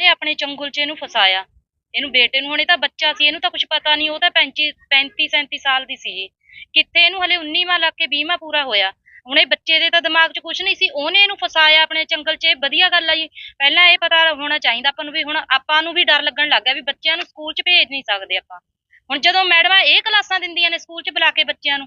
ਨੇ ਆਪਣੇ ਚੰਗੁਲ 'ਚ ਇਹਨੂੰ ਫਸਾਇਆ। ਇਹਨੂੰ ਬੇਟੇ ਨੂੰ, ਹੁਣ ਇਹ ਤਾਂ ਬੱਚਾ ਸੀ, ਇਹਨੂੰ ਤਾਂ ਕੁਝ ਪਤਾ ਨਹੀਂ, ਉਹ ਤਾਂ 35 35 37 ਸਾਲ ਦੀ ਸੀ ਜੀ ਕਿੱਥੇ ਇਹਨੂੰ ਹਲੇ 19ਵਾਂ ਲੱਗ ਕੇ 20ਵਾਂ ਪੂਰਾ ਹੋਇਆ? ਹੁਣ ਇਹ ਬੱਚੇ ਦੇ ਤਾਂ ਦਿਮਾਗ 'ਚ ਕੁਝ ਨਹੀਂ ਸੀ, ਉਹਨੇ ਇਹਨੂੰ ਫਸਾਇਆ ਆਪਣੇ ਚੰਗਲ 'ਚ ਇਹ ਵਧੀਆ ਗੱਲ ਆ ਜੀ। ਪਹਿਲਾਂ ਇਹ ਪਤਾ ਹੋਣਾ ਚਾਹੀਦਾ ਆਪਾਂ ਨੂੰ ਵੀ, ਹੁਣ ਆਪਾਂ ਨੂੰ ਵੀ ਡਰ ਲੱਗਣ ਲੱਗ ਗਿਆ ਵੀ ਬੱਚਿਆਂ ਨੂੰ ਸਕੂਲ 'ਚ ਭੇਜ ਨਹੀਂ ਸਕਦੇ ਆਪਾਂ। ਹੁਣ ਜਦੋਂ ਮੈਡਮਾਂ ਇਹ ਕਲਾਸਾਂ ਦਿੰਦੀਆਂ ਨੇ ਸਕੂਲ 'ਚ ਬੁਲਾ ਕੇ ਬੱਚਿਆਂ ਨੂੰ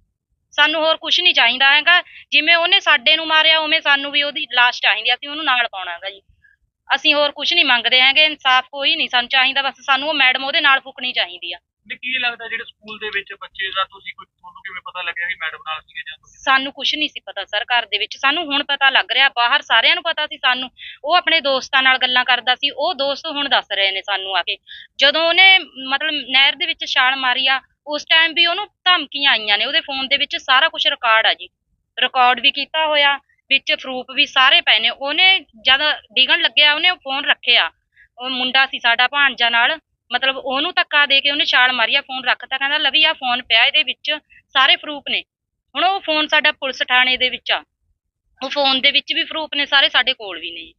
ਸਾਨੂੰ ਹੋਰ ਕੁਝ ਨਹੀਂ ਚਾਹੀਦਾ ਹੈਗਾ। ਜਿਵੇਂ ਉਹਨੇ ਸਾਡੇ ਨੂੰ ਮਾਰਿਆ ਉਵੇਂ ਸਾਨੂੰ ਵੀ ਉਹਦੀ ਲਾਸ਼ ਚਾਹੀਦੀ ਆ, ਅਸੀਂ ਉਹਨੂੰ ਨਾਲ ਪਾਉਣਾ ਹੈਗਾ ਜੀ। ਅਸੀਂ ਹੋਰ ਕੁਝ ਨਹੀਂ ਮੰਗਦੇ ਹੈਗੇ ਇਨਸਾਫ ਕੋਈ ਨਹੀਂ ਸਾਨੂੰ ਚਾਹੀਦਾ ਬਸ ਸਾਨੂੰ ਉਹ ਮੈਡਮ ਉਹਦੇ ਨਾਲ ਫੁਕਣੀ ਚਾਹੀਦੀ ਆ। ਤੇ ਕੀ ਲੱਗਦਾ ਜਿਹੜੇ ਸਕੂਲ ਦੇ ਵਿੱਚ ਬੱਚੇ ਦਾ ਤੁਸੀਂ ਕੋਈ ਤੁਹਾਨੂੰ ਕਿਵੇਂ ਪਤਾ ਲੱਗਿਆ ਕਿ ਮੈਡਮ ਨਾਲ ਸੀਗੇ ਜਾਂ ਤੁਸੀਂ ਸਾਨੂੰ ਕੁਝ ਨਹੀਂ ਸੀ ਪਤਾ ਸਰ ਘਰ ਦੇ ਵਿੱਚ। ਸਾਨੂੰ ਹੁਣ ਪਤਾ ਲੱਗ ਰਿਹਾ ਬਾਹਰ ਸਾਰਿਆਂ ਨੂੰ ਪਤਾ ਸੀ ਸਾਨੂੰ। ਉਹ ਆਪਣੇ ਦੋਸਤਾਂ ਨਾਲ ਗੱਲਾਂ ਕਰਦਾ ਸੀ ਉਹ ਦੋਸਤ ਹੁਣ ਦੱਸ ਰਹੇ ਨੇ ਸਾਨੂੰ ਆ ਕੇ। ਜਦੋਂ ਉਹਨੇ ਮਤਲਬ ਨਹਿਰ ਦੇ ਵਿੱਚ ਛਾਲ ਮਾਰੀ ਆ ਉਸ ਟਾਈਮ ਵੀ ਉਹਨੂੰ ਧਮਕੀਆਂ ਆਈਆਂ ਨੇ, ਉਹਦੇ ਫੋਨ ਦੇ ਵਿੱਚ ਸਾਰਾ ਕੁਝ ਰਿਕਾਰਡ ਆ ਜੀ। ਰਿਕਾਰਡ ਵੀ ਕੀਤਾ ਹੋਇਆ, ਵਿੱਚ ਪ੍ਰੂਫ ਵੀ ਸਾਰੇ ਪਏ ਨੇ। ਉਹਨੇ ਜਦ ਡਿਗਣ ਲੱਗਿਆ, ਉਹਨੇ ਫੋਨ ਰੱਖਿਆ। ਉਹ ਮੁੰਡਾ ਸੀ ਸਾਡਾ ਭਾਣਜਾ ਨਾਲ, ਮਤਲਬ ਉਹਨੂੰ ਧੱਕਾ ਦੇ ਕੇ ਉਹਨੇ ਛਾਲ ਮਾਰੀ ਆ ਫੋਨ ਰੱਖਤਾ। ਕਹਿੰਦਾ, ਲਵੀ ਆ ਫੋਨ ਪਿਆ, ਇਹਦੇ ਵਿੱਚ ਸਾਰੇ ਪ੍ਰੂਫ ਨੇ। ਹੁਣ ਉਹ ਫੋਨ ਸਾਡਾ ਪੁਲਿਸ ਥਾਣੇ ਦੇ ਵਿੱਚ ਆ। ਉਹ ਫੋਨ ਦੇ ਵਿੱਚ ਵੀ ਪ੍ਰੂਫ ਨੇ, ਸਾਰੇ ਸਾਡੇ ਕੋਲ ਵੀ ਨੇ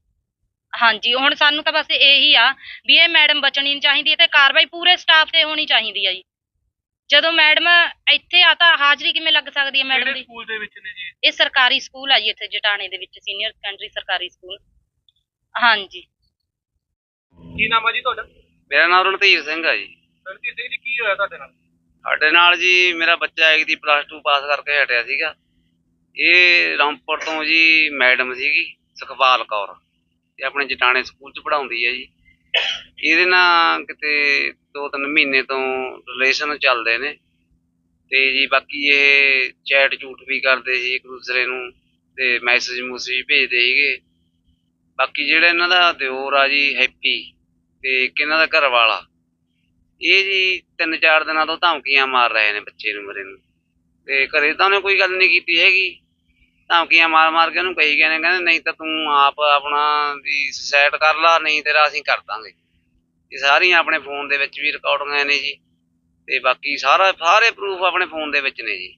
ਹਾਂਜੀ, ਹੁਣ ਸਾਨੂੰ ਤਾਂ ਬਸ ਇਹੀ ਆ ਵੀ ਇਹ ਮੈਡਮ ਬਚਣੀ ਨਹੀਂ ਚਾਹੀਦੀ ਤੇ ਕਾਰਵਾਈ ਪੂਰੇ ਸਟਾਫ ਤੇ ਹੋਣੀ ਚਾਹੀਦੀ ਆ ਜੀ। ਜਦੋਂ ਮੈਡਮ ਇੱਥੇ ਆ ਤਾਂ ਹਾਜ਼ਰੀ ਕਿਵੇਂ ਲੱਗ ਸਕਦੀ ਹੈ ਮੈਡਮ ਕਿਹੜੇ ਦੀ? ਸਕੂਲ ਦੇ ਵਿੱਚ ਨੇ ਜੀ? ਇਹ ਸਰਕਾਰੀ ਸਕੂਲ ਆ ਜੀ ਇੱਥੇ ਜਟਾਣੇ ਦੇ ਵਿੱਚ ਸੀਨੀਅਰ ਸੈਕੰਡਰੀ ਸਰਕਾਰੀ ਸਕੂਲ। ਹਾਂਜੀ। ਕੀ ਨਾਮ ਆ ਜੀ ਤੁਹਾਡਾ? ਮੇਰਾ ਨਾਮ ਰਣਧੀਰ ਸਿੰਘ ਆ ਜੀ। ਰਣਜੀਤ ਸਿੰਘ ਜੀ ਕੀ ਹੋਇਆ ਤੁਹਾਡੇ ਨਾਲ? ਸਾਡੇ ਨਾਲ ਜੀ ਮੇਰਾ ਬੱਚਾ ਇੱਕ ਦੀ ਪਲੱਸ 2 ਪਾਸ ਕਰਕੇ ਹਟਿਆ ਸੀਗਾ। ਇਹ ਰਾਮਪੁਰ ਤੋਂ ਜੀ ਮੈਡਮ ਸੀਗੀ ਸੁਖਪਾਲ ਕੌਰ। ਇਹ ਆਪਣੇ ਜਟਾਣੇ ਸਕੂਲ ਚ ਪੜ੍ਹਾਉਂਦੀ ਹੈ ਜੀ। ਇਹਦੇ ਨਾਲ ਕਿਤੇ ਦੋ ਤਿੰਨ ਮਹੀਨੇ ਤੋਂ ਰਿਲੇਸ਼ਨ ਚੱਲਦੇ ਨੇ। ਤੇ ਜੀ ਬਾਕੀ ਇਹ ਚੈਟ ਝੂਠ ਵੀ ਕਰਦੇ ਸੀ ਇੱਕ ਦੂਸਰੇ ਨੂੰ ਤੇ ਮੈਸੇਜ ਮੂਸੇਜ ਭੇਜਦੇ ਸੀਗੇ। ਬਾਕੀ ਜਿਹੜਾ ਇਹਨਾਂ ਦਾ ਦਿਓਰ ਆ ਜੀ ਹੈਪੀ ਤੇ ਇੱਕ ਇਹਨਾਂ ਦਾ ਘਰ ਵਾਲਾ ਇਹ ਜੀ ਤਿੰਨ ਚਾਰ ਦਿਨਾਂ ਤੋਂ ਧਮਕੀਆਂ ਮਾਰ ਰਹੇ ਨੇ ਬੱਚੇ ਨੂੰ ਮੇਰੇ ਨੂੰ। ਤੇ ਘਰੇ ਤਾਂ ਉਹਨੇ ਕੋਈ ਗੱਲ ਨਹੀਂ ਕੀਤੀ ਹੈਗੀ। ਧਮਕੀਆਂ ਮਾਰ ਮਾਰ ਕੇ ਉਹਨੂੰ ਕਹੀ ਗਏ ਨੇ, ਕਹਿੰਦੇ ਨਹੀਂ ਤਾਂ ਤੂੰ ਆਪ ਆਪਣਾ ਦੀ ਸੁਸਾਇਡ ਕਰ ਲਾ, ਨਹੀਂ ਤੇਰਾ ਅਸੀਂ ਕਰ ਦਾਂਗੇ। ਇਹ ਸਾਰੀਆਂ ਆਪਣੇ ਫੋਨ ਦੇ ਵਿੱਚ ਵੀ ਰਿਕਾਰਡਿੰਗਾਂ ਨੇ ਜੀ। ਤੇ ਬਾਕੀ ਸਾਰਾ ਸਾਰੇ ਪ੍ਰੂਫ ਆਪਣੇ ਫੋਨ ਦੇ ਵਿੱਚ ਨੇ ਜੀ।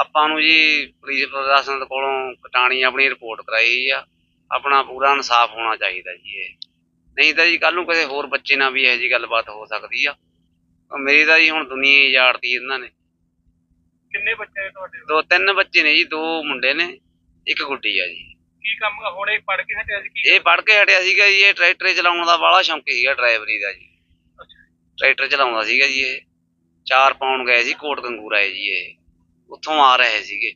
ਆਪਾਂ ਨੂੰ ਜੀ ਪੁਲਿਸ ਪ੍ਰਸ਼ਾਸਨ ਕੋਲੋਂ ਕਟਾਣੀ ਆਪਣੀ ਰਿਪੋਰਟ ਕਰਾਈ ਆ। ਆਪਣਾ ਪੂਰਾ ਇਨਸਾਫ ਹੋਣਾ ਚਾਹੀਦਾ ਜੀ ਇਹ। ਨਹੀਂ ਤਾਂ ਜੀ ਕੱਲ ਨੂੰ ਕਿਸੇ ਹੋਰ ਬੱਚੇ ਨਾਲ ਵੀ ਇਹੋ ਜਿਹੀ ਗੱਲਬਾਤ ਹੋ ਸਕਦੀ ਆ। ਮੇਰੀ ਤਾਂ ਜੀ ਹੁਣ ਦੁਨੀਆ ਹੀ ਉਜਾੜਤੀ ਇਹਨਾਂ ਨੇ। ਕਿੰਨੇ ਬੱਚੇ ਨੇ ਤੁਹਾਡੇ ਦੋ ਤਿੰਨ ਬੱਚੇ ਨੇ ਜੀ ਦੋ ਮੁੰਡੇ ਨੇ ਇੱਕ ਗੁੱਡੀ ਆ ਜੀ। ਕੀ ਕੰਮ ਹੁਣ ਪੜ੍ਹ ਕੇ ਹਟਿਆ ਸੀ ਕੀ ਇਹ ਪੜ੍ਹ ਕੇ ਹਟਿਆ ਸੀਗਾ ਜੀ ਇਹ ਟਰੈਕਟਰ ਚਲਾਉਣ ਦਾ ਬਾਹਲਾ ਸ਼ੌਂਕ ਸੀਗਾ ਡਰਾਈਵਰੀ ਦਾ ਜੀ। ਟਰੈਕਟਰ ਚਲਾਉਂਦਾ ਸੀਗਾ ਜੀ ਇਹ। ਚਾਰ ਪਾਉਣ ਗਏ ਸੀ ਕੋਟ ਗੰਗੂਰਾ ਹੈ ਜੀ ਇਹ। ਉੱਥੋਂ ਆ ਰਹੇ ਸੀਗੇ।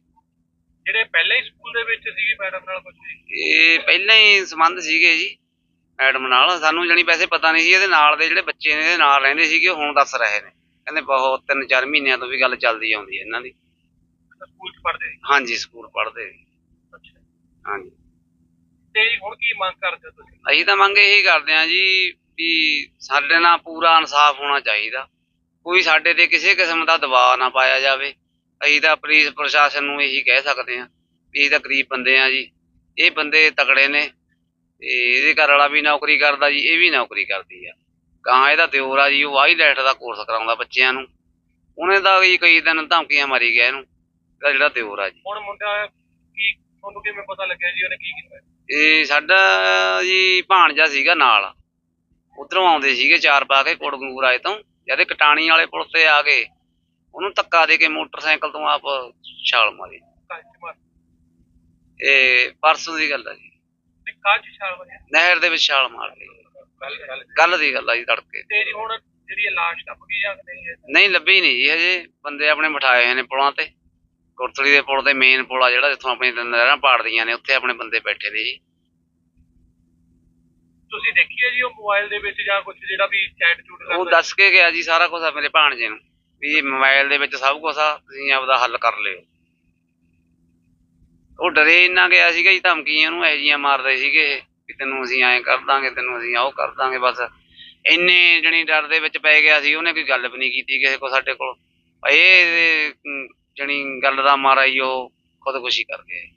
ਜਿਹੜੇ ਪਹਿਲਾਂ ਹੀ ਸਕੂਲ ਦੇ ਵਿੱਚ ਸੀਗੇ ਮੈਡਮ ਨਾਲ ਕੁਝ ਇਹ ਪਹਿਲਾਂ ਹੀ ਸੰਬੰਧ ਸੀਗੇ ਜੀ ਮੈਡਮ ਨਾਲ। ਸਾਨੂੰ ਜਾਣੀ ਵੈਸੇ ਪਤਾ ਨਹੀਂ ਸੀ ਇਹਦੇ ਨਾਲ ਦੇ ਜਿਹੜੇ ਬੱਚੇ ਨੇ ਇਹਦੇ ਨਾਲ ਰਹਿੰਦੇ ਸੀਗੇ ਹੁਣ ਦੱਸ ਰਹੇ ਨੇ। ਕਹਿੰਦੇ ਬਹੁਤ ਤਿੰਨ ਚਾਰ ਮਹੀਨਿਆਂ ਤੋਂ ਵੀ ਗੱਲ ਚੱਲਦੀ ਆਉਂਦੀ ਹੈ ਇਹਨਾਂ ਦੀ। ਸਕੂਲ 'ਚ ਪੜ੍ਹਦੇ ਸੀ? ਹਾਂਜੀ ਸਕੂਲ ਪੜ੍ਹਦੇ ਹਾਂਜੀ। ਤੇ ਜੀ ਹੁਣ ਕੀ ਮੰਗ ਕਰਦੇ ਹੋ ਤੁਸੀਂ? ਅਸੀਂ ਤਾਂ ਮੰਗ ਇਹੀ ਕਰਦੇ ਹਾਂ ਜੀ ਵੀ ਸਾਡੇ ਨਾਲ ਪੂਰਾ ਇਨਸਾਫ ਹੋਣਾ ਚਾਹੀਦਾ। ਕੋਈ ਸਾਡੇ ਤੇ ਕਿਸੇ ਕਿਸਮ ਦਾ ਦਬਾਅ ਨਾ ਪਾਇਆ ਜਾਵੇ। ਅਸੀਂ ਤਾਂ ਪੁਲਿਸ ਪ੍ਰਸ਼ਾਸਨ ਨੂੰ ਇਹੀ ਕਹਿ ਸਕਦੇ ਹਾਂ ਵੀ ਅਸੀਂ ਤਾਂ ਗਰੀਬ ਬੰਦੇ ਆ ਜੀ। ਇਹ ਬੰਦੇ ਤਕੜੇ ਨੇ। ਤੇ ਇਹਦੇ ਘਰ ਵਾਲਾ ਵੀ ਨੌਕਰੀ ਕਰਦਾ ਜੀ ਇਹ ਵੀ ਨੌਕਰੀ ਕਰਦੀ ਆ। ਗਾਂ ਇਹਦਾ ਦਿਓਰ ਆ ਜੀ ਉਹ ਆਈਲੈਟ ਦਾ ਕੋਰਸ ਕਰਾਉਂਦਾ ਬੱਚਿਆਂ ਨੂੰ। ਉਹਨੇ ਤਾਂ ਜੀ ਕਈ ਦਿਨ ਧਮਕੀਆਂ ਮਾਰੀ ਗਿਆ ਇਹਨੂੰ ਇਹਦਾ ਜਿਹੜਾ ਦਿਓਰ ਆ ਜੀ। ਹੁਣ ਮੁੰਡਾ ਕੀ ਤੁਹਾਨੂੰ ਕਿਵੇਂ ਪਤਾ ਲੱਗਿਆ ਜੀ ਉਹਨੇ ਕੀ ਕੀਤਾ? ਇਹ ਸਾਡਾ ਜੀ ਭਾਣਜਾ ਸੀਗਾ ਨਾਲ। ਉਧਰੋਂ ਆਉਂਦੇ ਸੀਗੇ ਚਾਰ ਪਾ ਕੇ ਕੋਟਗੰਗੂਰ ਆਏ ਤੋਂ। ਜਦ ਕਟਾਣੀ ਵਾਲੇ ਪੁਲ ਤੇ ਆ ਗਏ ਉਹਨੂੰ ਧੱਕਾ ਦੇ ਕੇ ਮੋਟਰਸਾਈਕਲ ਤੋਂ ਆਪ ਛਾਲ ਮਾਰੀ। ਕਾਜ ਮਾਰ? ਇਹ ਪਰਸੋਂ ਦੀ ਗੱਲ ਆ ਜੀ। ਤੇ ਕਾਜ ਛਾਲ ਵਜੇ ਨਹਿਰ ਦੇ ਵਿੱਚ ਛਾਲ ਮਾਰ ਲਈ ਗੱਲ ਗੱਲ ਕੱਲ ਦੀ ਗੱਲ ਆ ਜੀ ਤੜਕੇ। ਤੇ ਜੀ ਹੁਣ ਜਿਹੜੀ ਇਹ ਲਾਸ਼ ਲੱਭ ਗਈ ਜਾਂ ਨਹੀਂ ਹੈ ਨਹੀਂ ਲੱਭੀ ਨਹੀਂ ਜੀ ਹਜੇ। ਬੰਦੇ ਆਪਣੇ ਬਿਠਾਏ ਹੋਏ ਨੇ ਪੁਲਾਂ ਤੇ। ਗੁਰਤਲੀ ਦੇ ਪੁਲ ਤੇ ਮੇਨ ਪੁਲ ਆ ਜਿਹੜਾ ਜਿੱਥੋਂ ਆਪਣੀ ਨਹਿਰਾਂ ਪਾੜਦੀਆਂ ਨੇ ਉੱਥੇ ਆਪਣੇ ਬੰਦੇ ਬੈਠੇ ਨੇ ਜੀ। ਤੁਸੀਂ ਦੇਖੀਏ ਜੀ ਉਹ ਮੋਬਾਈਲ ਦੇ ਵਿੱਚ ਜਾਂ ਕੁਝ ਜਿਹੜਾ ਵੀ ਚੈਟ ਚੂਟ ਉਹ ਕਰਦਾ ਦੱਸ ਕੇ ਗਿਆ ਜੀ ਸਾਰਾ ਕੁਝ ਮੇਰੇ ਭਾਣਜੇ ਨੂੰ ਵੀ ਮੋਬਾਈਲ ਦੇ ਵਿੱਚ ਸਭ ਕੁਝ ਆ ਤੁਸੀਂ ਆਪਦਾ ਹੱਲ ਕਰ ਲਿਓ। ਉਹ ਡਰੇ ਇੰਨਾ ਗਿਆ ਸੀਗਾ ਜੀ ਧਮਕੀਆਂ ਨੂੰ ਇਹੋ ਜਿਹੀਆਂ ਮਾਰਦੇ ਸੀਗੇ ਵੀ ਤੈਨੂੰ ਅਸੀਂ ਐਂ ਕਰ ਦਾਂਗੇ ਤੈਨੂੰ ਅਸੀਂ ਉਹ ਕਰ ਦਾਂਗੇ ਬਸ। ਇੰਨੇ ਜਣੀ ਡਰ ਦੇ ਵਿੱਚ ਪੈ ਗਿਆ ਸੀ ਉਹਨੇ ਕੋਈ ਗੱਲ ਵੀ ਨਹੀਂ ਕੀਤੀ ਕਿਸੇ ਕੋ ਸਾਡੇ ਕੋਲ। ਇਹ ਜਣੀ ਗੱਲ ਦਾ ਮਾਰਾ ਹੀ ਉਹ ਖੁਦਕੁਸ਼ੀ ਕਰ ਗਿਆ